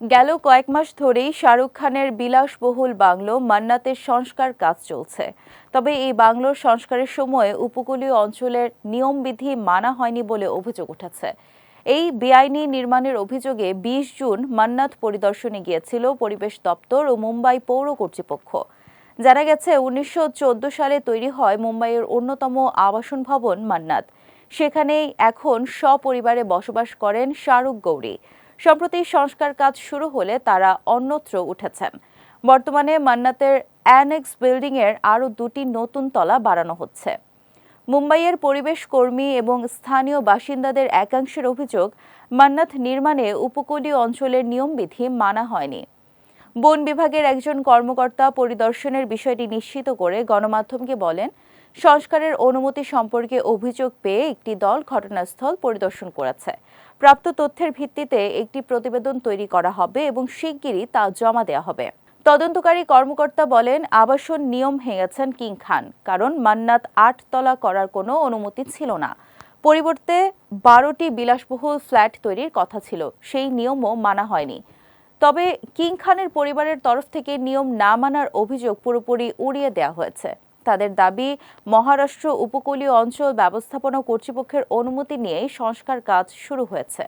গেল কয়েক মাস ধরেই শাহরুখ খানের বিলাসবহুল বাংলো মান্নাতের সংস্কার কাজ চলছে। তবে এই বাংলোর সংস্কারের সময় উপকূলীয় অঞ্চলের নিয়মবিধি মানা হয়নি বলে অভিযোগ উঠেছে। এই বেআইনি নির্মাণের অভিযোগে বিশ জুন মান্নাত পরিদর্শনে গিয়েছিল পরিবেশ দপ্তর ও মুম্বাই পৌর কর্তৃপক্ষ। জানা গেছে, উনিশশো চোদ্দ সালে তৈরি হয় মুম্বাইয়ের অন্যতম আবাসন ভবন মান্নাত। সেখানেই এখন সপরিবারে বসবাস করেন শাহরুখ গৌরী। সম্প্রতি সংস্কার কাজ শুরু হলে তারা অন্যত্র উঠেছেন। বর্তমানে মান্নাতের অ্যানেক্স বিল্ডিংয়ের আরও দুটি নতুন তলা বাড়ানো হচ্ছে। মুম্বাইয়ের পরিবেশ কর্মী এবং স্থানীয় বাসিন্দাদের একাংশের অভিযোগ, মান্নাত নির্মাণে উপকূলীয় অঞ্চলের নিয়মবিধি মানা হয়নি। বন বিভাগের একজন কর্মকর্তা পরিদর্শনের বিষয়টি নিশ্চিত করে গণমাধ্যমকে বলেন, সংস্কারের অনুমতি সম্পর্কে অভিযোগ পেয়ে একটি দল ঘটনাস্থল পরিদর্শন করেছে। প্রাপ্ত তথ্যের ভিত্তিতে একটি প্রতিবেদন তৈরি করা হবে এবং শিগগিরই তা জমা দেওয়া হবে। তদন্তকারী কর্মকর্তা বলেন, আবাসন নিয়ম ভেঙেছেন কিং খান, কারণ মান্নাত আটতলা করার কোনো অনুমতি ছিল না। পরিবর্তে বারোটি বিলাসবহুল ফ্ল্যাট তৈরির কথা ছিল, সেই নিয়মও মানা হয়নি। তবে কিং খানের পরিবারের তরফ থেকে নিয়ম না মানার অভিযোগ পুরোপুরি উড়িয়ে দেওয়া হয়েছে। তাদের দাবি, মহারাষ্ট্র উপকূলীয় অঞ্চল ব্যবস্থাপনা কর্তৃপক্ষের অনুমতি নিয়েই সংস্কার কাজ শুরু হয়েছে।